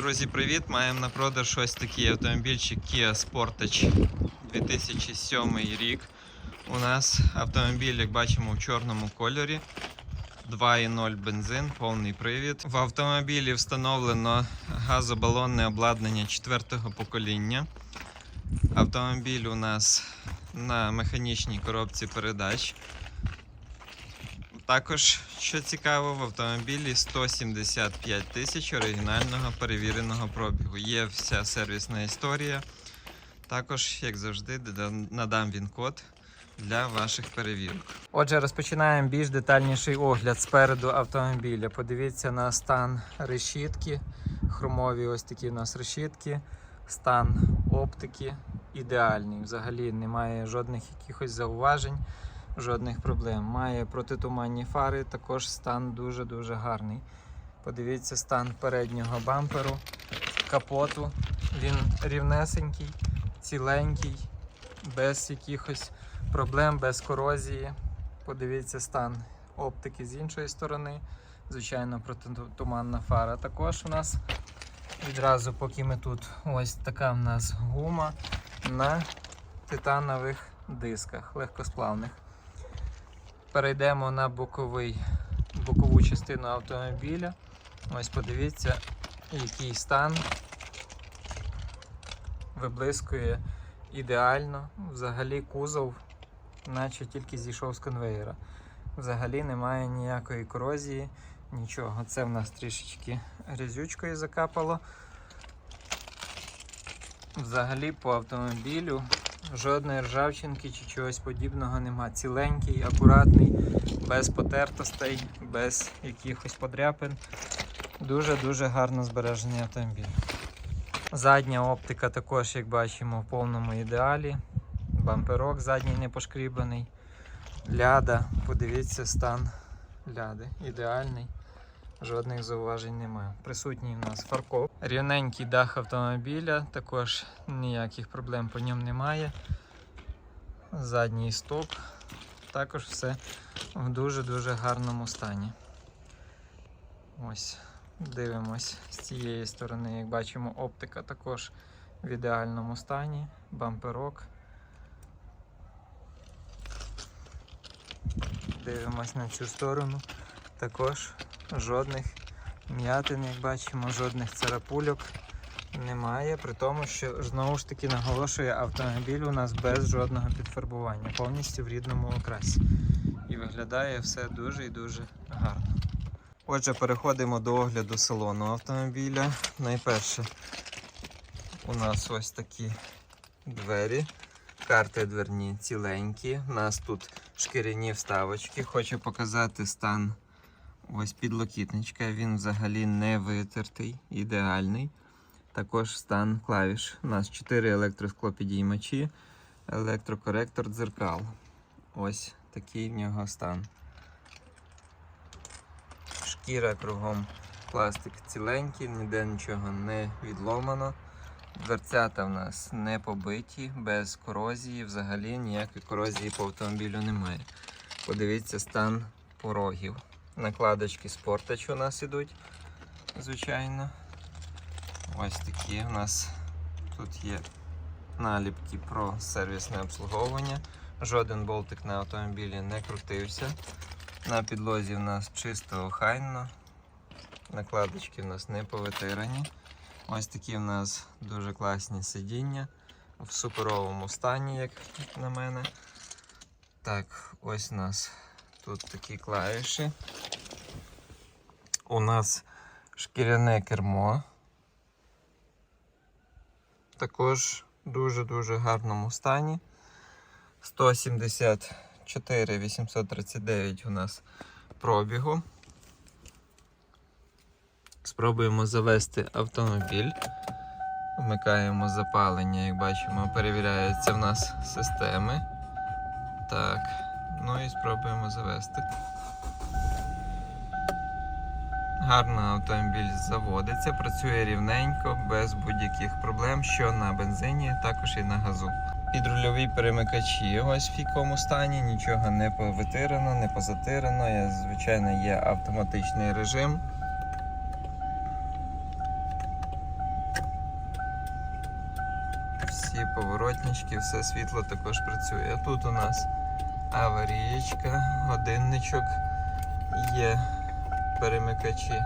Друзі, привіт! Маємо на продаж ось такий автомобільчик Kia Sportage 2007 рік. У нас автомобіль, як бачимо, в чорному кольорі. 2.0 бензин, повний привід. В автомобілі встановлено газобалонне обладнання 4-го покоління. Автомобіль у нас на механічній коробці передач. Також, що цікаво, в автомобілі 175 тисяч оригінального перевіреного пробігу. Є вся сервісна історія. Також, як завжди, надам він код для ваших перевірок. Отже, розпочинаємо більш детальніший огляд спереду автомобіля. Подивіться на стан решітки. Хромові ось такі у нас решітки. Стан оптики ідеальний. Взагалі немає жодних якихось зауважень жодних проблем. Має протитуманні фари, також стан дуже-дуже гарний. Подивіться стан переднього бамперу, капоту. Він рівнесенький, ціленький, без якихось проблем, без корозії. Подивіться стан оптики з іншої сторони. Звичайно, протитуманна фара. Також у нас відразу, поки ми тут, ось така в нас гума на титанових дисках легкосплавних. Перейдемо на боковий, бокову частину автомобіля. Ось подивіться, який стан виблискує ідеально. Взагалі кузов, наче тільки зійшов з конвейера. Взагалі немає ніякої корозії, нічого. Це в нас трішечки грязючкою закапало. Взагалі по автомобілю жодної ржавчинки чи чогось подібного нема. Ціленький, акуратний, без потертостей, без якихось подряпин. Дуже-дуже гарно збережений автомобіль. Задня оптика також, як бачимо, в повному ідеалі. Бамперок задній не пошкріблений. Ляда, подивіться стан ляди. Ідеальний. Жодних зауважень немає. Присутній у нас фаркоп. Рівненький дах автомобіля, також ніяких проблем по ньому немає. Задній стоп. Також все в дуже-дуже гарному стані. Ось, дивимось з цієї сторони, як бачимо, оптика також в ідеальному стані, бамперок. Дивимось на цю сторону. Також жодних м'ятин, як бачимо, жодних царапульок немає. При тому, що знову ж таки наголошує автомобіль у нас без жодного підфарбування, повністю в рідному окрасі. І виглядає все дуже і дуже гарно. Отже, переходимо до огляду салону автомобіля. Найперше у нас ось такі двері. Карти дверні ціленькі. У нас тут шкіряні вставочки. Хочу показати стан ось підлокітничка. Він взагалі не витертий, ідеальний. Також стан клавіш. У нас 4 електросклопідіймачі, електрокоректор дзеркал. Ось такий в нього стан. Шкіра кругом пластик ціленький, ніде нічого не відломано. Дверцята в нас не побиті, без корозії, взагалі ніякої корозії по автомобілю немає. Подивіться стан порогів. Накладочки спортач у нас ідуть, звичайно. Ось такі у нас тут є наліпки про сервісне обслуговування. Жоден болтик на автомобілі не крутився. На підлозі в нас чисто охайно. Накладочки в нас не повитирані. Ось такі в нас дуже класні сидіння в суперовому стані, як на мене. Так, ось у нас тут такі клавіші. У нас шкіряне кермо. Також в дуже-дуже гарному стані. 174 839 у нас пробігу. Спробуємо завести автомобіль. Вмикаємо запалення, як бачимо, перевіряються в нас системи. Так, ну і спробуємо завести. Гарно автомобіль заводиться, працює рівненько, без будь-яких проблем, що на бензині, також і на газу. Підрульові перемикачі ось в якому стані, нічого не повитирано, не позатирано. Звичайно, є автоматичний режим. всі поворотнички, все світло також працює. А тут у нас аварієчка, годинничок, є перемикачі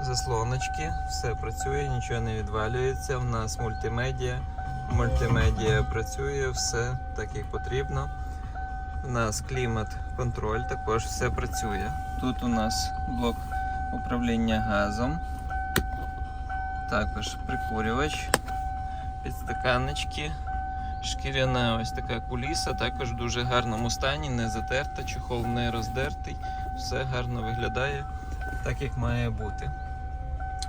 заслоночки, все працює, нічого не відвалюється. У нас мультимедіа. Мультимедіа працює, все так як потрібно. У нас клімат контроль, також все працює. Тут у нас блок управління газом, також прикурювач, підстаканнички, шкіряна ось така куліса, також в дуже гарному стані, не затерта, чохол не роздертий, все гарно виглядає так, як має бути.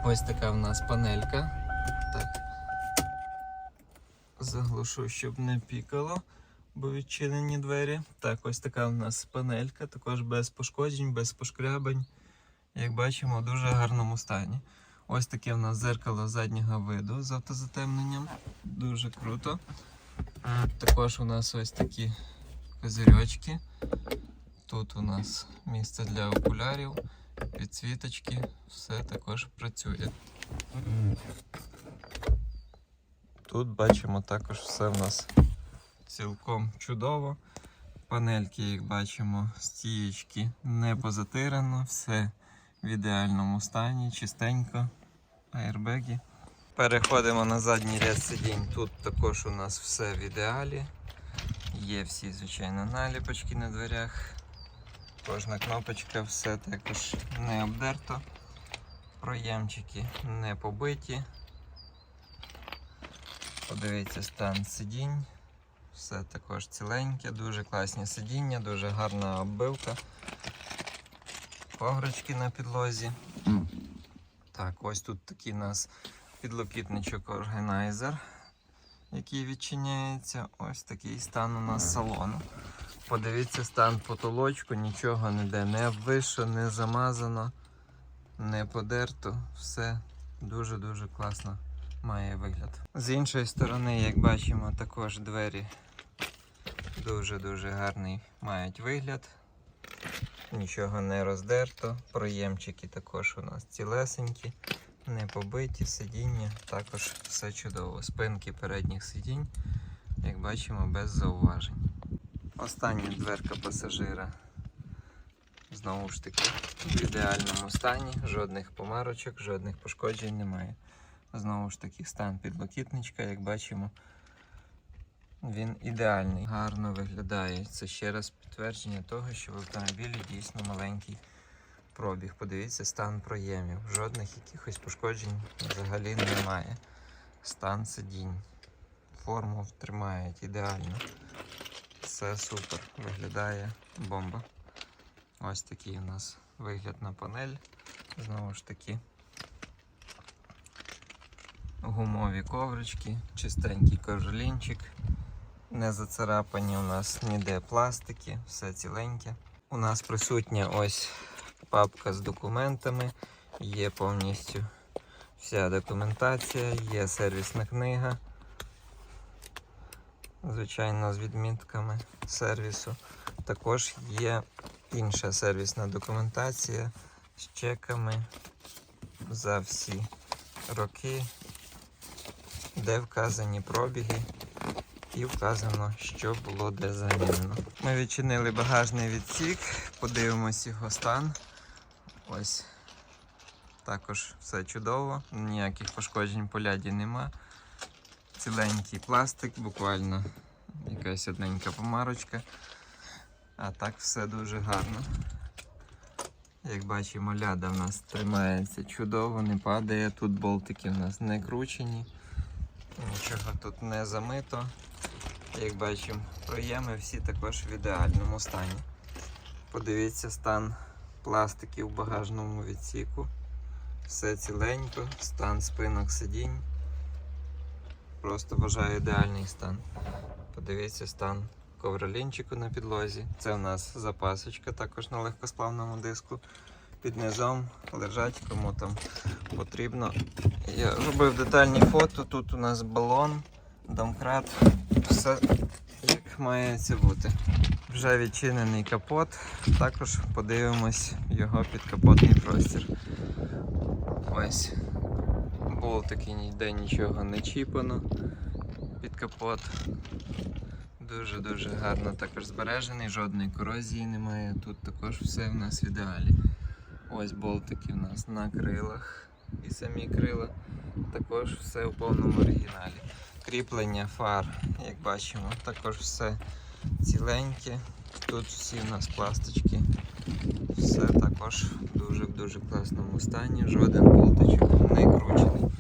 Ось така в нас панелька. Так. Заглушу, щоб не пікало, бо відчинені двері. Так, ось така в нас панелька, також без пошкоджень, без пошкрябань. Як бачимо, в дуже гарному стані. Ось таке в нас зеркало заднього виду з автозатемненням. Дуже круто. Також у нас ось такі козирьочки. Тут у нас місце для окулярів, підсвіточки, все також працює. Тут бачимо також все в нас цілком чудово. Панельки, як бачимо, стієчки не позатирано, все в ідеальному стані, чистенько, аербеги. Переходимо на задній ряд сидінь. Тут також у нас все в ідеалі. Є всі, звичайно, наліпочки на дверях. Кожна кнопочка, все також не обдерто. Проємчики не побиті. Подивіться стан сидінь. Все також ціленьке, дуже класні сидіння, дуже гарна оббивка. Коврички на підлозі. Так, ось тут такий у нас підлокітничок органайзер, який відчиняється. Ось такий стан у нас салону. Подивіться стан потолочку, нічого ніде не више, не замазано, не подерто. Все дуже-дуже класно має вигляд. З іншої сторони, як бачимо, також двері дуже-дуже гарний мають вигляд. Нічого не роздерто. Проємчики також у нас цілесенькі, не побиті, сидіння, також все чудово. Спинки передніх сидінь, як бачимо, без зауважень. Остання дверка пасажира. Знову ж таки, в ідеальному стані, жодних помарочок, жодних пошкоджень немає. Знову ж таки, стан підлокітничка, як бачимо, він ідеальний, гарно виглядає. Це ще раз підтвердження того, що в автомобілі дійсно маленький пробіг. Подивіться стан проємів. Жодних якихось пошкоджень взагалі немає. Стан сидінь. Форму тримають ідеально. Все супер. Виглядає бомба. Ось такий у нас вигляд на панель. Знову ж таки. Гумові коврички, чистенький коржелінчик. Не зацарапані у нас ніде пластики, все ціленьке. У нас присутня ось папка з документами, є повністю вся документація, є сервісна книга. Звичайно, з відмітками сервісу. Також є інша сервісна документація з чеками за всі роки, де вказані пробіги і вказано, що було де замінено. Ми відчинили багажний відсік, подивимось його стан. Ось також все чудово, ніяких пошкоджень по ляді нема. Ціленький пластик, буквально якась одненька помарочка. А так все дуже гарно. Як бачимо, ляда в нас тримається чудово, не падає. Тут болтики в нас не кручені, нічого тут не замито. Як бачимо, проєми всі також в ідеальному стані. Подивіться стан пластиків в багажному відсіку. Все ціленько, стан спинок сидінь. Просто вважаю ідеальний стан. Подивіться стан ковролінчику на підлозі. Це у нас запасочка також на легкосплавному диску. Під низом лежать, кому там потрібно. Я робив детальні фото. Тут у нас балон, домкрат, все як має це бути. Вже відчинений капот. Також подивимось його підкапотний простір. Ось болтики ніде нічого не чіпано під капот. Дуже-дуже гарно також збережений, жодної корозії немає. Тут також все в нас в ідеалі. Ось болтики в нас на крилах і самі крила. Також все у повному оригіналі. Кріплення фар, як бачимо, також все ціленьке. Тут всі в нас пластички. Все також в дуже дуже класному стані. Жоден болтичок не кручений.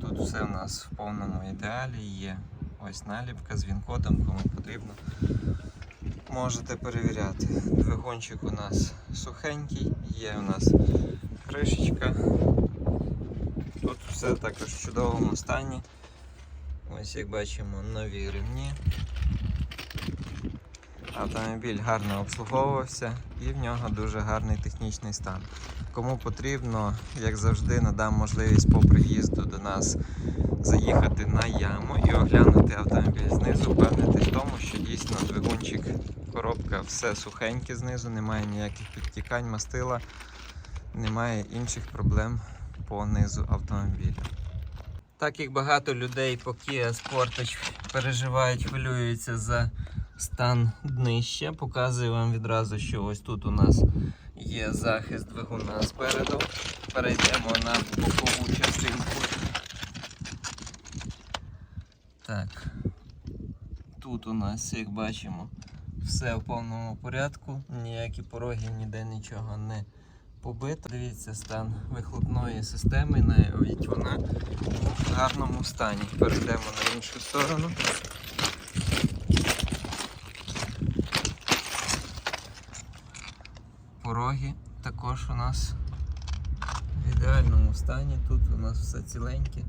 Тут все в нас в повному ідеалі є. Ось наліпка з він-кодом, кому потрібно. Можете перевіряти. Двигунчик у нас сухенький, є у нас кришечка. Тут все також в чудовому стані. Ось як бачимо нові ремні. Автомобіль гарно обслуговувався і в нього дуже гарний технічний стан. Кому потрібно, як завжди, надам можливість по приїзду до нас заїхати на яму і оглянути автомобіль знизу, впевнитись в тому, що дійсно двигунчик, коробка, все сухеньке знизу, немає ніяких підтікань, мастила, немає інших проблем по низу автомобіля. Так як багато людей по Kia Sportage переживають, хвилюються за стан днища, показую вам відразу, що ось тут у нас є захист двигуна спереду. Перейдемо на бокову частинку. Так. Тут у нас, як бачимо, все в повному порядку, ніякі пороги ніде нічого не побито. Дивіться стан вихлопної системи, навіть вона в гарному стані. Перейдемо на іншу сторону. Пороги також у нас в ідеальному стані. Тут у нас все ціленьке.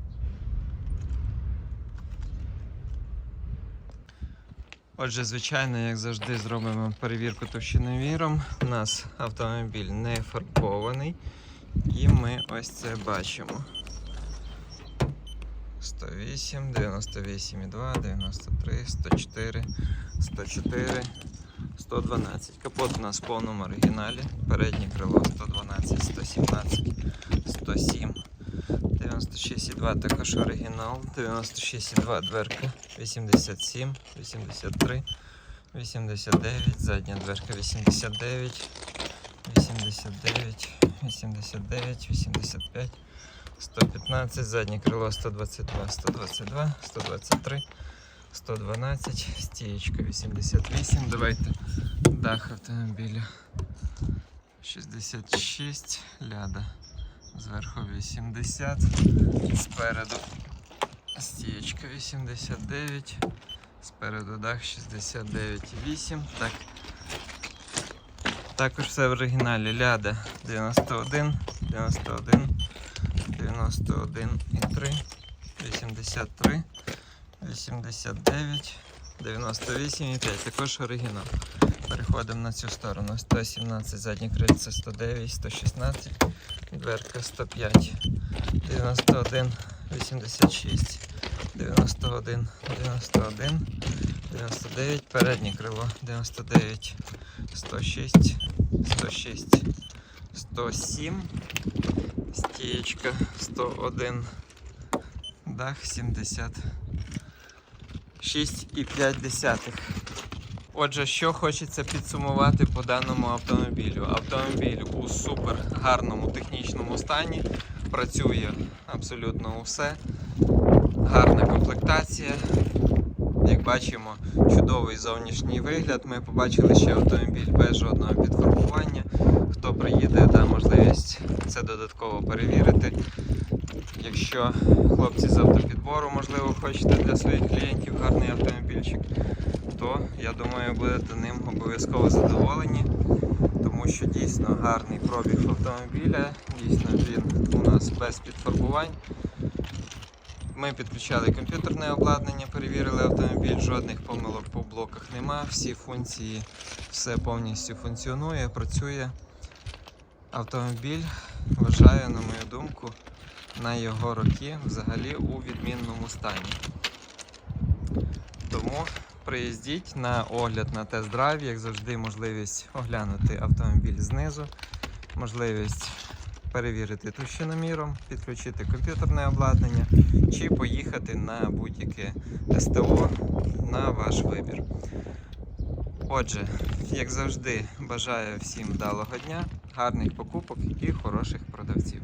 Отже, звичайно, як завжди, зробимо перевірку товщиноміром. У нас автомобіль не фарбований, і ми ось це бачимо. 108, 98,2, 93, 104, 104, 112. Капот у нас в повному оригіналі. Переднє крило 112, 117, 107. 96,2 також оригінал, 96,2 дверка, 87, 83, 89, задня дверка 89, 89, 89, 85, 115, заднє крило 122, 122, 123, 112, стієчка 88. Давайте дах автомобіля 66, ляда. Зверху 80, спереду стієчка 89, спереду дах 69,8. Так. Також все в оригіналі ляда 91, 91, 91,3, 83, 89, 98,5. Також оригінал. Переходимо на цю сторону. 117 задні крильця 109, 116. Дверка 105, 91, 86, 91, 91, 99, переднє крило 99, 106, 106, 107, стієчка 101, дах 76,5. Отже, що хочеться підсумувати по даному автомобілю. Автомобіль у супер гарному технічному стані. Працює абсолютно усе. Гарна комплектація. Як бачимо, чудовий зовнішній вигляд. Ми побачили ще автомобіль без жодного підфарбування. Хто приїде, да можливість це додатково перевірити. Якщо хлопці з автопідбору, хочете для своїх клієнтів гарний автомобільчик, то я думаю, будете ним обов'язково задоволені, тому що дійсно гарний пробіг автомобіля, дійсно він у нас без підфарбувань. Ми підключали комп'ютерне обладнання, перевірили автомобіль, жодних помилок по блоках нема, всі функції, все повністю функціонує, працює. Автомобіль вважаю, на мою думку, на його роки взагалі у відмінному стані. Тому приїздіть на огляд на тест-драйв, як завжди, можливість оглянути автомобіль знизу, можливість перевірити товщиноміром, підключити комп'ютерне обладнання чи поїхати на будь-яке СТО на ваш вибір. Отже, як завжди, бажаю всім вдалого дня, гарних покупок і хороших продавців.